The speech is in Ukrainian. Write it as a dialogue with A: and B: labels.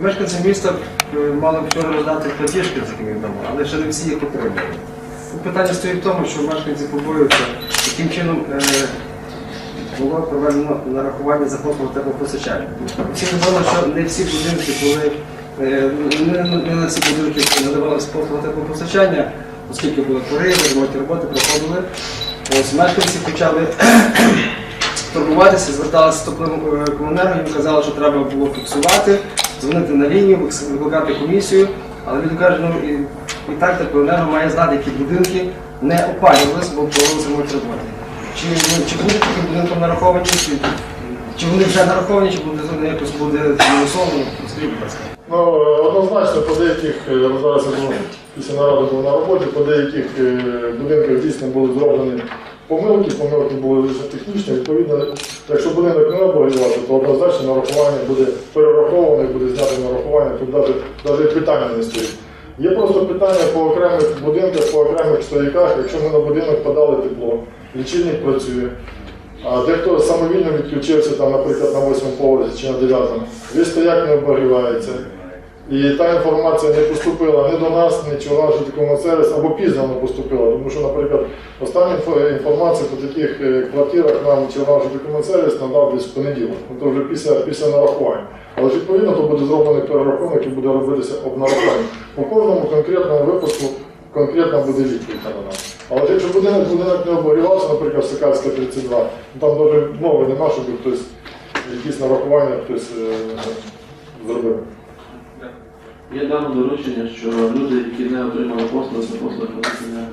A: Мешканці міста е, мали вчора роздати платіжки за такими домом, але ще не всі їх отримали. Питання стоїть в тому, що мешканці побоюються, яким чином е, було проведено нарахування за послугу теплопостачання. Всім відомо, що не всі будинки були, е, не, на всі будинки надавалися послуга теплопостачання, оскільки були пориви, ремонтні роботи проходили. Ось мешканці почали турбуватися, зверталися до комуненерго, їм казали, що треба було фіксувати, дзвонити на лінію, викликати комісію. Але люди кажуть, ну і, і так теплоенерго має знати, які будинки не опалювалися, бо проводилися ремонтні роботи. Чи, ну, чи будуть такі будинком нараховані, чи, чи вони вже нараховані, чи буде вони якось буде мінусовано, скажіть, будь ласка.
B: Ну, однозначно, по деяких, е, зараз я був після наради був на роботі, по деяких е, будинках дійсно були зроблені помилки, помилки були лише технічні. Відповідно, якщо будинок не оборювати, то однозначно нарахування буде перераховане, буде знято нарахування, тут навіть, навіть питання не стоїть. Є просто питання по окремих будинках, по окремих стояках, якщо ми на будинок подали тепло, лічильник працює. А дехто самовільно відключився, там, наприклад, на 8 поверсі чи на 9, весь стояк не обігрівається. І та інформація не поступила ні до нас, ні чи наш житлово-сервіс, або пізно не поступила. Тому що, наприклад, остання інформація по таких е, квартирах нам чи наш житлово-сервіс надав десь в понеділок. Ну, то вже після, після нарахування. Але ж відповідно то буде зроблений перерахунок і буде робитися обнарахування. По кожному конкретному випуску конкретно буде відповідь на нас. Але якщо будинок, будинок не оборювався, наприклад, Сикацька 32, ну, там навіть мови нема, щоб хтось якісь нарахування хтось е, зробив.
C: Є дам доручення, що люди, які не отримали послуги, за послуги не